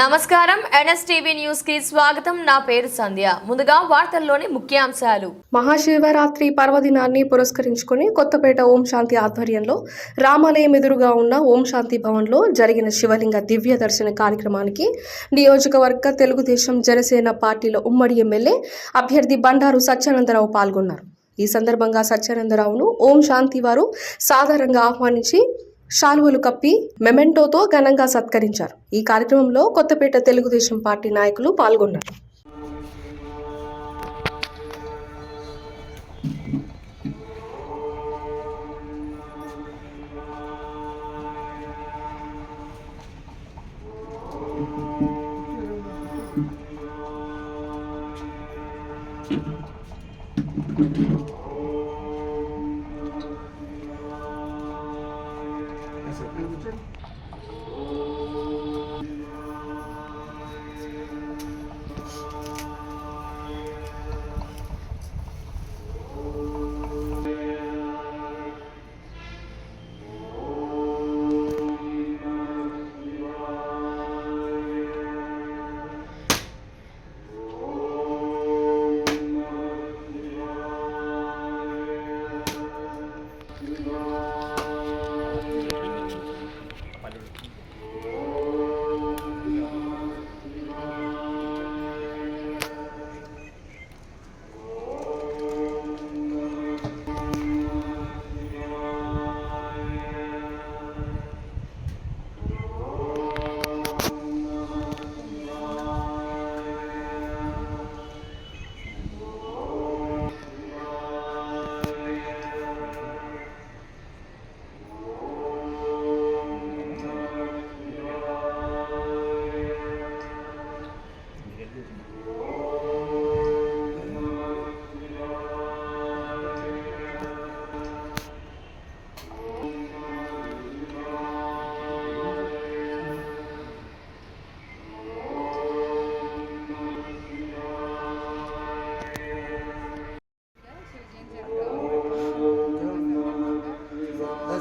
నమస్కారం. ఎన్ఎస్టీవీ న్యూస్కి స్వాగతం. నా పేరు సంధ్య. ముందుగా వార్తల్లోని ముఖ్యాంశాలు. మహాశివరాత్రి పర్వదినాన్ని పురస్కరించుకుని కొత్తపేట ఓం శాంతి ఆధ్వర్యంలో రామాలయం ఎదురుగా ఉన్న ఓం శాంతి భవన్లో జరిగిన శివలింగ దివ్య దర్శన కార్యక్రమానికి నియోజకవర్గ తెలుగుదేశం జనసేన పార్టీల ఉమ్మడి ఎమ్మెల్యే అభ్యర్థి బండారు సత్యానందరావు పాల్గొన్నారు. ఈ సందర్భంగా సత్యానందరావును ఓం శాంతి వారు సాధారణంగా ఆహ్వానించి శాలువలు కప్పి మెమెంటోతో ఘనంగా సత్కరించారు. ఈ కార్యక్రమంలో కొత్తపేట తెలుగుదేశం పార్టీ నాయకులు పాల్గొన్నారు.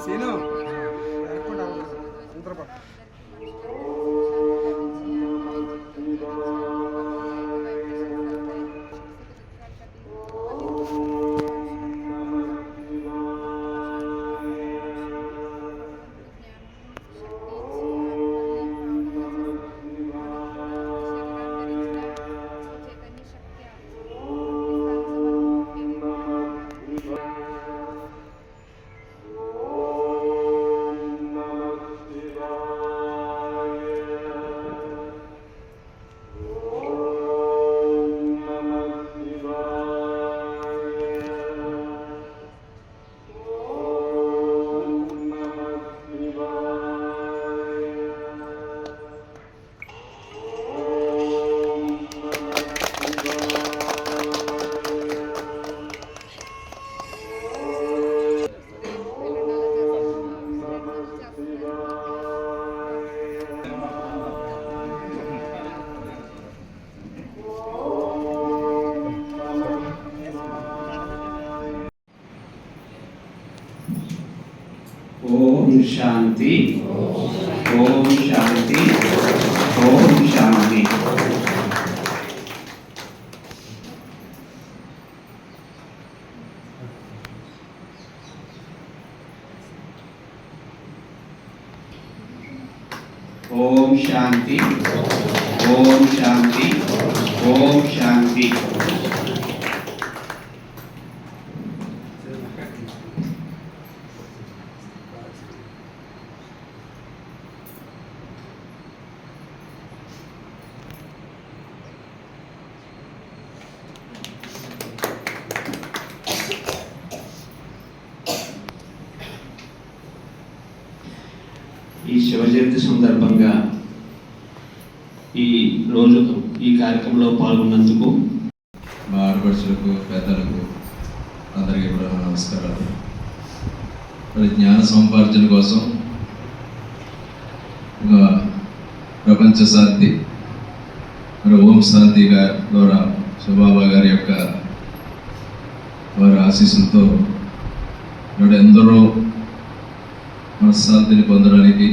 así, ¿no? ఓం శాంతి ఓం శాంతి ఓం శాంతి ఓం శాంతి ఓం శాంతి ఓం శాంతి ఈ శివ జయంతి సందర్భంగా ఈ రోజు ఈ కార్యక్రమంలో పాల్గొన్నందుకు మా ఆడపడుచులకు పెద్దలకు అందరికీ కూడా నమస్కారాలు. మరి జ్ఞాన సంపార్జన కోసం ప్రపంచ శాంతి మరి ఓం శాంతి గారి ద్వారా సుబాబా గారి యొక్క వారి ఆశీస్సులతో ఎందరో మనశ్శాంతిని పొందడానికి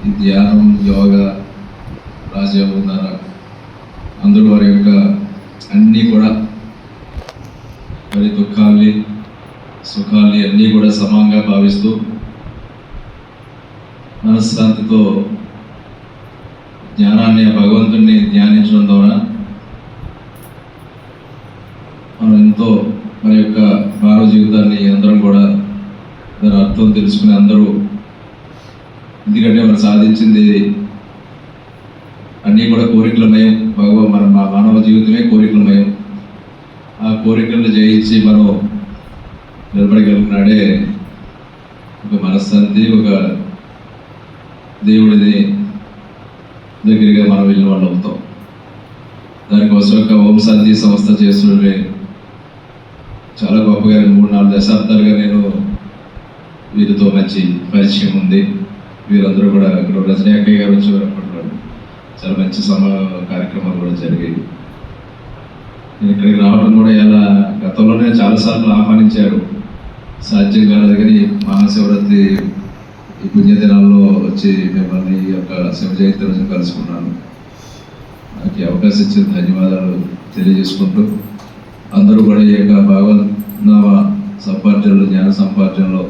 ఈ ధ్యానం యోగా రాజయోగం ద్వారా అందరూ వారి యొక్క అన్నీ కూడా మరి దుఃఖాల్ని సుఖాల్ని అన్నీ కూడా సమంగా భావిస్తూ మనశ్శాంతితో జ్ఞానాన్ని భగవంతుణ్ణి ధ్యానించడం ద్వారా మనం ఎంతో మన యొక్క మానవ జీవితాన్ని అందరం కూడా దాని అర్థం తెలుసుకుని అందరూ ఎందుకంటే మనం సాధించింది అన్నీ కూడా కోరికలమయం. భగవ మన మా మానవ జీవితమే కోరికలమయం. ఆ కోరికలను జయించి మనం నిలబడగలిగినాడే ఒక మనశ్శాంతి ఒక దేవుడిని దగ్గరగా మనం వెళ్ళిన వాళ్ళు అవుతాం. దానికోసం ఒక ఓం శాంతి సంస్థ చేస్తుండే చాలా గొప్పగా మూడు నాలుగు దశాబ్దాలుగా నేను వీరితో మంచి పరిచయం ఉంది. వీరందరూ కూడా ఇక్కడ రజనీ అక్కయ్య గారు వచ్చేవారు అప్పట్లో చాలా మంచి సమ కార్యక్రమాలు కూడా జరిగాయి. నేను ఇక్కడికి రావడం కూడా ఇలా గతంలోనే చాలాసార్లు ఆహ్వానించారు. సాధ్యం కాలేదు కానీ మహాశివరాత్రి ఈ పుణ్యదినాల్లో వచ్చి మిమ్మల్ని ఈ యొక్క శివ జయంతి రోజు కలుసుకున్నాను. నాకు అవకాశం ఇచ్చిన ధన్యవాదాలు తెలియజేసుకుంటూ అందరూ కూడా ఈ యొక్క భావనామ సంపార్జనలో జ్ఞాన సంపార్జనలో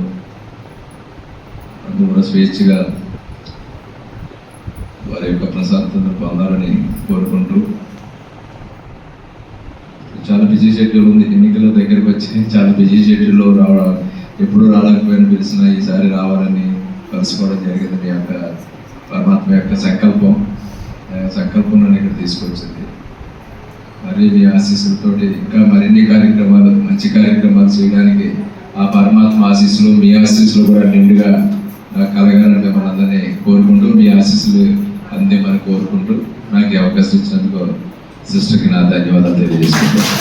అందరూ కూడా స్వేచ్ఛగా వారి యొక్క ప్రశాంతతను పొందాలని కోరుకుంటూ చాలా బిజీ షెడ్యూల్ ఉంది. ఎన్నికల దగ్గరికి వచ్చి చాలా బిజీ షెడ్యూల్లో రావడం ఎప్పుడు రాలేకపోయిన పిలిచిన ఈసారి రావాలని కలుసుకోవడం జరిగింది మీ యొక్క పరమాత్మ యొక్క సంకల్పం. సంకల్పం నన్ను ఇక్కడ తీసుకొచ్చింది. మరి మీ ఆశీస్సులతోటి ఇంకా మరిన్ని కార్యక్రమాలు మంచి కార్యక్రమాలు చేయడానికి ఆ పరమాత్మ ఆశీస్సులు మీ ఆశీస్సులు కూడా నిండుగా నాకు కలగాలని మిమ్మల్ని అందరినీ కోరుకుంటూ మీ ఆశీస్సులు అందేమని కోరుకుంటూ నాకు అవకాశం ఇచ్చినందుకు సిస్టర్కి నా ధన్యవాదాలు తెలియజేసుకుంటాను